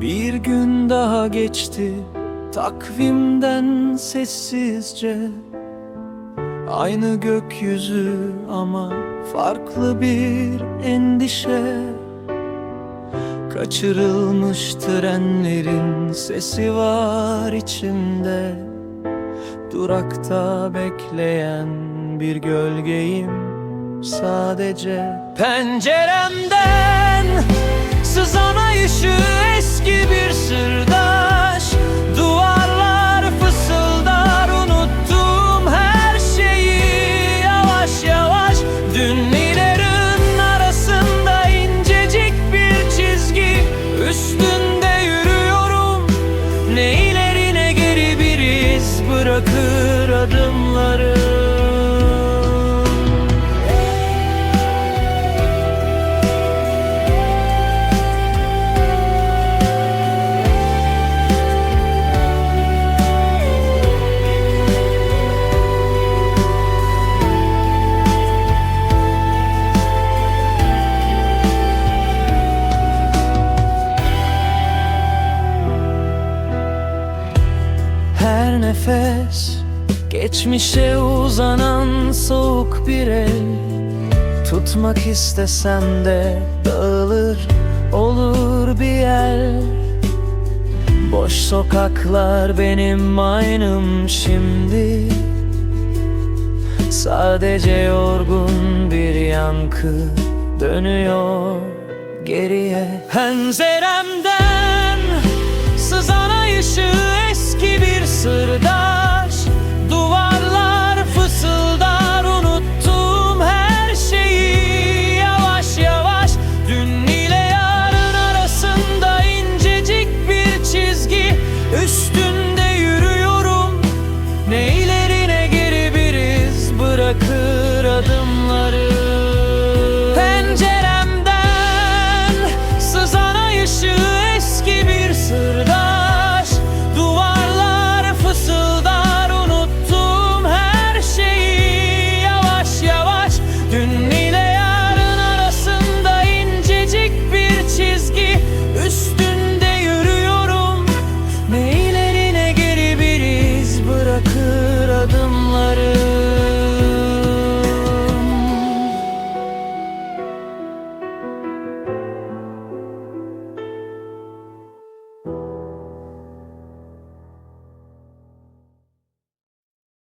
Bir gün daha geçti takvimden sessizce. Aynı gökyüzü ama farklı bir endişe. Kaçırılmış trenlerin sesi var içimde. Durakta bekleyen bir gölgeyim sadece. Penceremden sızan ay ışığı sırdaş Duvarlar fısıldar unuttum her şeyi. Yavaş yavaş Dünlerin arasında incecik bir çizgi. Üstünde yürüyorum. Ne ileri ne geri bir iz bırakır adımlarım Her nefes geçmişe uzanan soğuk bir el. Tutmak istesem de dağılır olur bir yer. Boş sokaklar benim aynım şimdi. Sadece yorgun bir yankı dönüyor geriye. Penceremden adımları Pencereden